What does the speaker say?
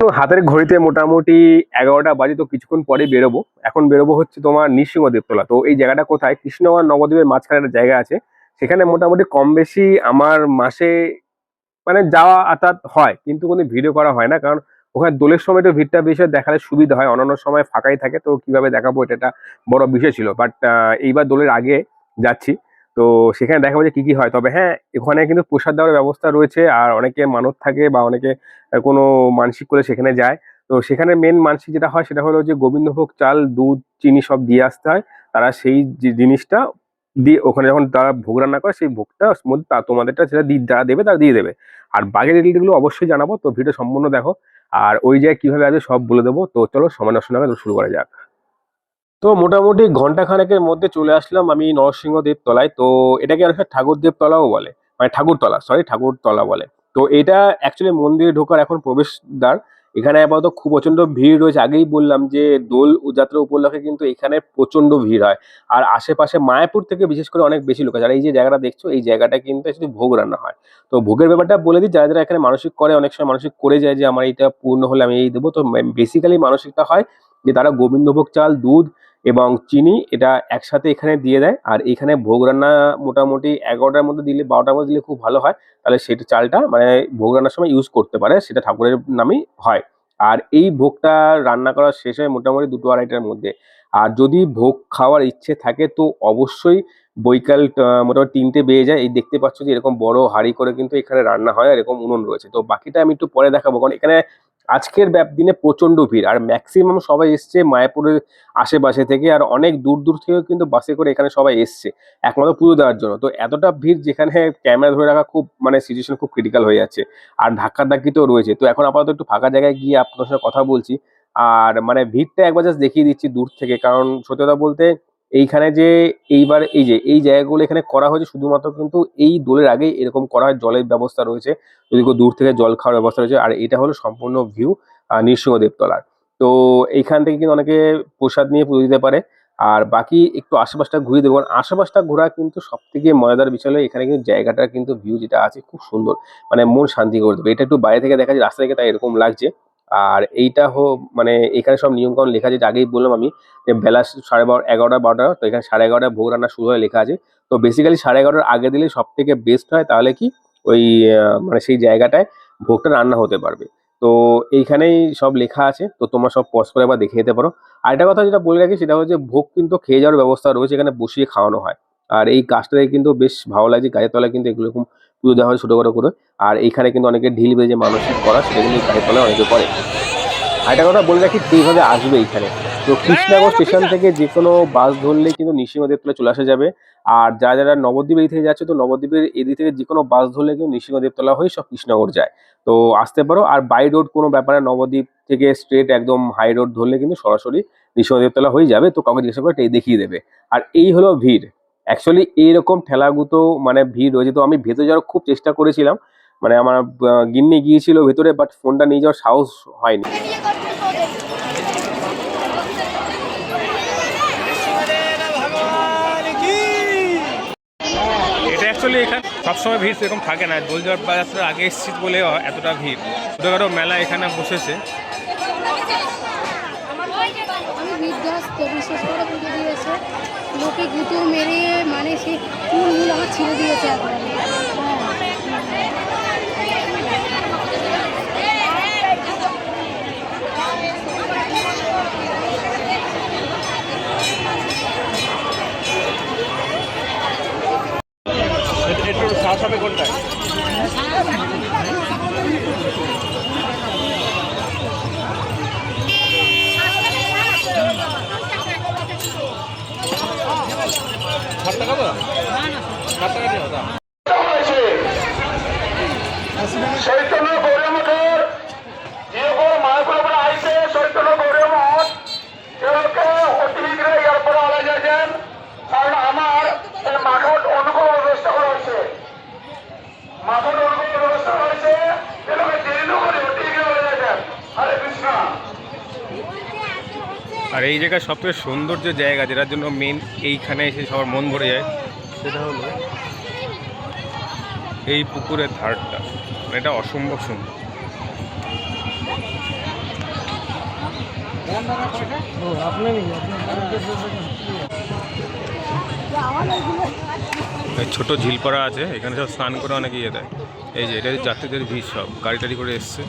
তো হাতের ঘড়িতে মোটামুটি এগারোটা বাজে তো কিছুক্ষণ পরে বেরোবো। এখন বেরোবো হচ্ছে তোমার নৃসিংহ দেবতলা তো এই জায়গাটা কোথায়? কৃষ্ণনগর নবদ্বীপের মাঝখানে একটা জায়গা আছে। সেখানে মোটামুটি কম বেশি আমার মাসে মানে যাওয়া আতাত হয়, কিন্তু কোনো ভিডিও করা হয় না। কারণ ওখানে দোলের সময় একটু ভিড়টা বেশি দেখালে সুবিধা হয়। অন্যান্য সময় ফাঁকাই থাকে, তো কীভাবে দেখাবো এটা একটা বড় বিষয় ছিল। বাট এইবার দোলের আগে যাচ্ছি। তো সেখানে দেখাবো যে কি কি হয়। তবে হ্যাঁ ওখানে কিন্তু প্রসাদ দেওয়ার ব্যবস্থা রয়েছে আর অনেকে মানত থাকে বা অনেকে কোনো মানসিক করে সেখানে যায়। তো সেখানে মেন মানসিক যেটা হয় সেটা হলো যে গোবিন্দভোগ চাল, দুধ, চিনি সব দিয়ে আসতে হয়। তারা সেই জিনিসটা দিয়ে ওখানে যখন তারা ভোগ রান্না করে সেই ভোগটা মধ্যে তা- তোমাদেরটা সেটা দি- যারা দেবে তারা দিয়ে দেবে। আর বাকি ডিটেলগুলো অবশ্যই জানাব। তো ভিডিও সম্পূর্ণ দেখো। আর ওই জায়গায় কীভাবে আসবে সব বলে দেবো। তো চলো সময় নষ্ট না শুরু করা যাক। তো মোটামুটি ঘণ্টা খানেকের মধ্যে চলে আসলাম আমি নরসিংহ দেবতলায় তো এটাকে অনেকটা ঠাকুর দেবতলাও বলে। মানে ঠাকুরতলা সরি ঠাকুরতলা বলে। তো এটা অ্যাকচুয়ালি মন্দিরে ঢোকার এখন প্রবেশদ্বার। এখানে আপাতত খুব প্রচণ্ড ভিড় রয়েছে। আগেই বললাম যে দোল যাত্রা উপলক্ষে কিন্তু এখানে প্রচণ্ড ভিড় হয়। আর আশেপাশে মায়াপুর থেকে বিশেষ করে অনেক বেশি লোক আছে আর এই যে জায়গাটা দেখছ, এই জায়গাটা কিন্তু শুধু ভোগ রান্না হয়। তো ভোগের ব্যাপারটা বলে দিই, যারা যারা এখানে মানসিক করে, অনেক সময় মানসিক করে যায় যে, আমার এইটা পূর্ণ হলে আমি এই দেবো। তো বেসিক্যালি মানসিকটা হয় যে, তারা গোবিন্দভোগ চাল, দুধ এবং চিনি এটা একসাথে এখানে দিয়ে দেয়। আর এখানে ভোগ রান্না মোটামুটি এগারোটার মধ্যে দিলে, বারোটার মধ্যে দিলে খুব ভালো হয়। তাহলে সেটা চালটা মানে ভোগ রান্নার সময় ইউজ করতে পারে, সেটা ঠাকুরের নামেই হয়। আর এই ভোগটা রান্না করা শেষ হয় মোটামুটি দুটো আড়াইটার মধ্যে। আর যদি ভোগ খাওয়ার ইচ্ছে থাকে তো অবশ্যই বৈকাল মোটামুটি তিনটে বেয়ে যায়। এই দেখতে পাচ্ছ যে এরকম বড় হাঁড়ি করে কিন্তু এখানে রান্না হয়, এরকম উনুন রয়েছে। তো বাকিটা আমি একটু পরে দেখাবো, কারণ এখানে আজকের ব্যাপ দিনে প্রচণ্ড ভিড়। আর ম্যাক্সিমাম সবাই এসছে মায়াপুরের আশেপাশে থেকে, আর অনেক দূর দূর থেকেও কিন্তু বাসে করে এখানে সবাই এসছে, একমাত্র পুজো দেওয়ার জন্য। তো এতটা ভিড় যেখানে ক্যামেরা ধরে রাখা খুব মানে সিচুয়েশন খুব ক্রিটিক্যাল হয়ে যাচ্ছে। আর ধাক্কা ধাক্কি তো রয়েছে। তো এখন আপাতত একটু ফাঁকা জায়গায় গিয়ে আপনার সঙ্গে কথা বলছি। আর মানে ভিড়টা একবার জাস্ট দেখিয়ে দিচ্ছি দূর থেকে। কারণ সত্যি কথা বলতে এইখানে যে এইবার এই যে, এই জায়গাগুলো এখানে করা হয়েছে শুধুমাত্র কিন্তু এই দোলের আগেই এরকম করা হয়, জলের ব্যবস্থা রয়েছে। যদি কেউ দূর থেকে জল খাওয়ার ব্যবস্থা রয়েছে, আর এটা হলো সম্পূর্ণ ভিউ নৃসিংহ দেবতলার তো এইখান থেকে কিন্তু অনেকে প্রসাদ নিয়ে পুজো দিতে পারে। আর বাকি একটু আশেপাশটা ঘুরে দেবো কারণ আশেপাশটা ঘোরা কিন্তু সব থেকে মজাদার বিষয় হলো এখানে কিন্তু জায়গাটার কিন্তু ভিউ যেটা আছে খুব সুন্দর। মানে মন শান্তি করে দেবে এটা একটু বাইরে থেকে দেখা যায়, রাস্তা থেকে তাই এরকম লাগছে। আর এইটা হো মানে এখানে সব নিয়মকানুন লেখা আছে আগেই বললাম আমি, যে বেলা সাড়ে বারো, এগারোটা, বারোটা, তো এখানে সাড়ে এগারোটা ভোগ রান্না শুরু হয় লেখা আছে। তো বেসিক্যালি সাড়ে এগারোটার আগে দিলে সব থেকে বেস্ট হয় তাহলে কি? ওই মানে সেই জায়গাটায় ভোগটা রান্না হতে পারবে। তো এইখানেই সব লেখা আছে, তো তোমরা সব পজ করে একবার দেখে যেতে পারো। আর একটা কথা যেটা বলে রাখি, সেটা হচ্ছে ভোগ কিন্তু খেয়ে যাওয়ার ব্যবস্থা রয়েছে, এখানে বসিয়ে খাওয়ানো হয়। আর এই গাছটা দেখে কিন্তু বেশ ভালো লাগছে, গাছের তলায় কিন্তু এগুলো পুজো দেওয়া হয় ছোটো করে করে। আর এইখানে কিন্তু অনেকে ঢিল বেজে মানসিক করা, সেটা কিন্তু তলায় অনেকে করে। আর একটা কথা বলে রাখি, কীভাবে আসবে এইখানে তো কৃষ্ণনগর স্টেশন থেকে যে কোনো বাস ধরলে কিন্তু নৃসিংহদেবতলা চলে আসা যাবে। আর যারা যারা নবদ্বীপ এই থেকে যাচ্ছে, তো নবদ্বীপের এদিক থেকে যে কোনো বাস ধরলে কিন্তু নৃসিংহদেবতলা হয়ে সব কৃষ্ণনগর যায়। তো আসতে পারো, আর বাই রোড কোনো ব্যাপারে নবদ্বীপ থেকে স্ট্রেট একদম হাই রোড ধরলে কিন্তু সরাসরি নৃসিংহদেবতলা হয়ে যাবে। তো কাউকে জিজ্ঞাসা করে দেখিয়ে দেবে। আর এই হলো ভিড়। অ্যাকচুয়ালি এইরকম ঠেলাগুতো মানে ভিড় রয়েছে। তো আমি ভেতরে যাওয়ার খুব চেষ্টা করেছিলাম। মানে আমার গিন্নি গিয়েছিল ভেতরে বাট ফোনটা নিয়ে যাওয়ার সাহস হয়নি। সবসময় ভিড় সেরকম থাকে না। আগে এসেছি বলে এতটা ভিড়। ছোটোখাটো মেলা এখানে বসেছে। বিধ্বস্ত বিশেষ করে পুজো দিয়েছে। লোকে গুঁতো মেরে মানে সে চুল মুল আমার ছিঁড়ে দিয়েছে একটু সাহস হবে চৈতন্য এই আর এই জায়গায় সবথেকে সুন্দর যে জায়গা যেটার জন্য মেন এইখানে এসে সবার মন ভরে যায় সেটা হলো এই পুকুরের ধারটা। মানে এটা অসম্ভব সুন্দর। ছোট ঝিলপাড়া আছে, এখানে সব স্নান করে অনেকে ইয়ে দেয়। এই যে এটা যাত্রীদের ভিড় সব, গাড়ি টাড়ি করে এসছে।